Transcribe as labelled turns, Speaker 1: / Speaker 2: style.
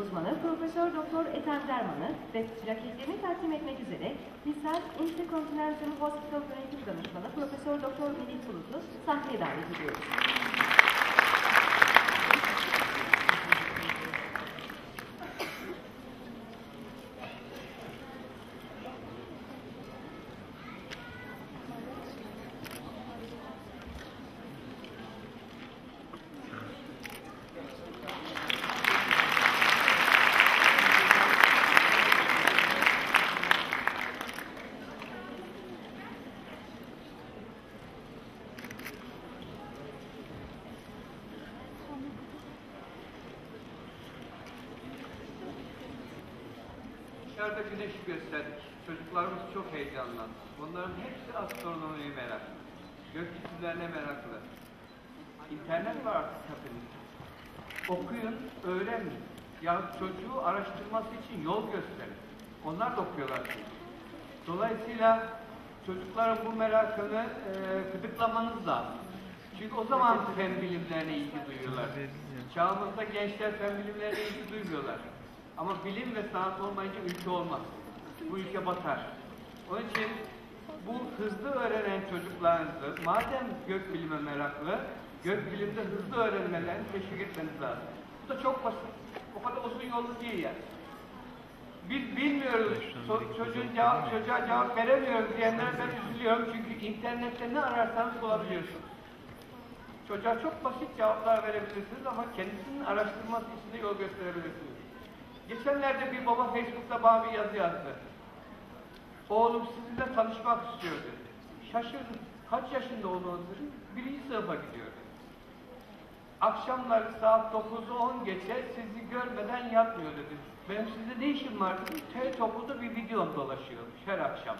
Speaker 1: uzmanı Profesör Doktor Ethem Derman'ı ve rakiplerini takdim etmek üzere Hisar Intercontinental Hospital Yönetim Danışmanı Profesör Doktor Melih Bulut'u sahneye davet ediyoruz.
Speaker 2: Dışarıda güneşi gösterdik. Çocuklarımız çok heyecanlandı. Bunların hepsi astronomiye meraklı. Gökyüzülerine meraklı. İnternet var artık hepinizde. Okuyun, öğrenin. Ya çocuğu araştırması için yol gösterin. Onlar da okuyorlar çünkü. Dolayısıyla çocukların bu merakını e, gıdıklamanız lazım. Çünkü o zaman fen bilimlerine ilgi duyuyorlar. Çağımızda gençler fen bilimlerine ilgi duymuyorlar. Ama bilim ve sanat olmayınca ülke olmaz. Bu ülke batar. Onun için bu hızlı öğrenen çocuklarınızı, madem gök bilime meraklı, gök bilimde hızlı öğrenmelerini teşvik etmeniz lazım. Bu da çok basit. O kadar uzun yolu değil yani. Biz bilmiyoruz, so- çocuğun cevap, çocuğa cevap veremiyoruz diyenlere ben üzülüyorum çünkü internette ne ararsanız bulabiliyorsunuz. Çocuğa çok basit cevaplar verebilirsiniz ama kendisinin araştırması için de yol gösterebilirsiniz. Geçenlerde bir baba Facebook'ta bana bir yazı yazdı. Oğlum sizinle tanışmak istiyor dedi. Şaşırdım. Kaç yaşında olduğunu dedim. Birinci sınıfa gidiyor dedi. Akşamları saat 9'u 10 geçe sizi görmeden yatmıyor dedi. Benim sizde ne işim var dedim. T-Topu'da bir videom dolaşıyormuş her akşam.